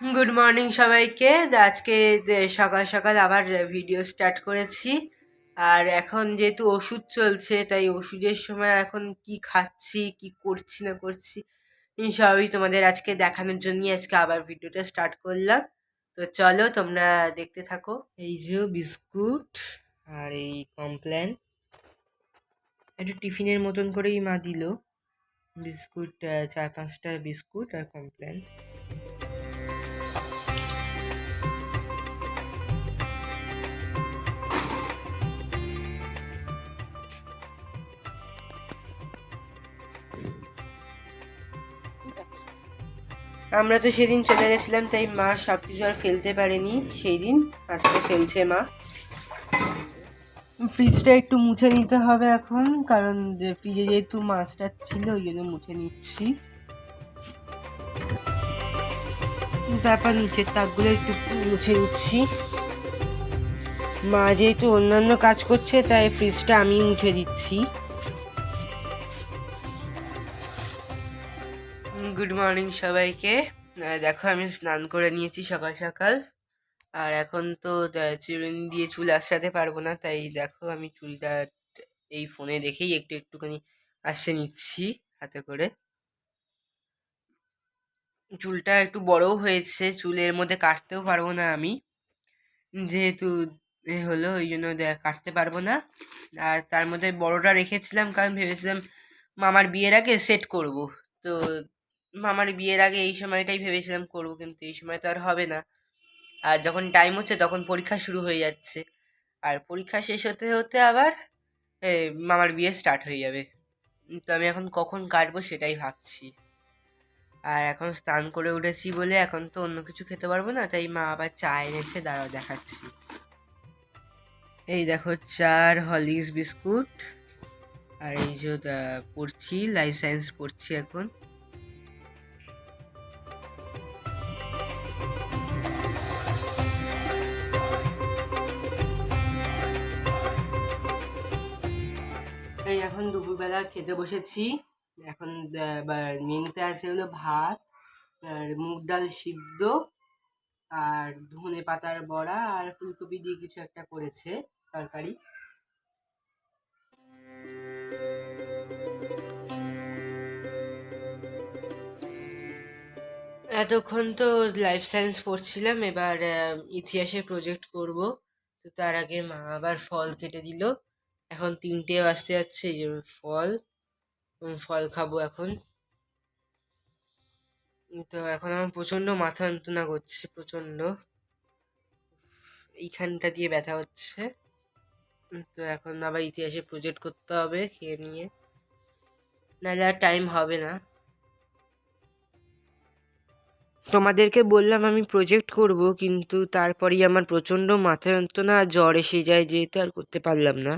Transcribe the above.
Good morning সবাইকে। আজকে সকাল সকাল আবার ভিডিও স্টার্ট করেছি। আর এখন যেহেতু ওষুধ চলছে, তাই ওষুধের সময় এখন কি খাচ্ছি, কি করছি, না করছি সবই তোমাদের আজকে দেখানোর জন্যই আজকে আবার ভিডিওটা স্টার্ট করলাম। তো চলো তোমরা দেখতে থাকো। এই যে বিস্কুট আর এই কমপ্ল্যান একটু টিফিনের মতন করেই মা দিল। বিস্কুট চার পাঁচটা বিস্কুট আর কমপ্ল্যান আমরা তো সেদিন চলে গেছিলাম, তাই মা সব কিছু আর ফেলতে পারেনি। সেই দিন আজকে ফেলছে মা। ফ্রিজটা একটু মুছে নিতে হবে এখন, কারণ ফ্রিজে যেহেতু মাছটা ছিল, ওই জন্য মুছে নিচ্ছি। তারপর নিচের তাকগুলো একটু মুছে নিচ্ছি। মা যেহেতু অন্যান্য কাজ করছে, তাই ফ্রিজটা আমি মুছে দিচ্ছি। গুড মর্নিং সবাইকে। দেখো, আমি স্নান করে নিয়েছি সকাল সকাল। আর এখন তো চিরুনি দিয়ে চুল আশ্রাতে পারব না, তাই দেখো, আমি চুলটা এই ফোনে দেখেই একটু একটুখানি আসে নিচ্ছি হাতে করে। চুলটা একটু বড়ও হয়েছে, চুলের মধ্যে কাটতেও পারব না আমি। যেহেতু হলো, ওই জন্য কাটতে পারব না। আর তার মধ্যে বড়টা রেখেছিলাম, কারণ ভেবেছিলাম মামার বিয়ের আগে সেট করব। তো মামার বিয়ের আগে এই সময়টাই ভেবেছিলাম করব, কিন্তু এই সময় তো আর হবে না। আর যখন টাইম হচ্ছে তখন পরীক্ষা শুরু হয়ে যাচ্ছে। আর পরীক্ষা শেষ হতে হতে আবার মামার বিয়ে স্টার্ট হয়ে যাবে। তো আমি এখন কখন কাটবো সেটাই ভাবছি। আর এখন স্নান করে উঠেছি বলে এখন তো অন্য কিছু খেতে পারব না, তাই মা আবার চা এনেছে, দাঁড়াও দেখাচ্ছি। এই দেখো চার হলিক্স বিস্কুট, আর এই যে পড়ছি লাইফ সায়েন্স পড়ছি এখন। দুপুরবেলা খেতে বসেছি। এখন মেনুতে আছে হলো ভাত, আর মুগ ডাল সিদ্ধ, আর ধনে পাতার বড়া, আর ফুলকপি দিয়ে কিছু একটা করেছে তরকারি। এতক্ষণ তো লাইফ সায়েন্স পড়ছিলাম, এবার ইতিহাসে প্রজেক্ট করব। তো তার আগে মা আবার ফল কেটে দিল। এখন তিনটে বাজতে যাচ্ছে, এই যে ফল ফল খাব এখন। তো এখন আমার প্রচণ্ড মাথা যন্ত্রণা করছে, প্রচণ্ড। এইখানটা দিয়ে ব্যথা হচ্ছে। তো এখন আবার ইতিহাসে প্রজেক্ট করতে হবে খেয়ে নিয়ে। নাহলে আর টাইম হবে না। তোমাদেরকে বললাম আমি প্রজেক্ট করব, কিন্তু তারপরেই আমার প্রচণ্ড মাথা যন্ত্রণা আর জ্বর এসে যায়, যেহেতু আর করতে পারলাম না।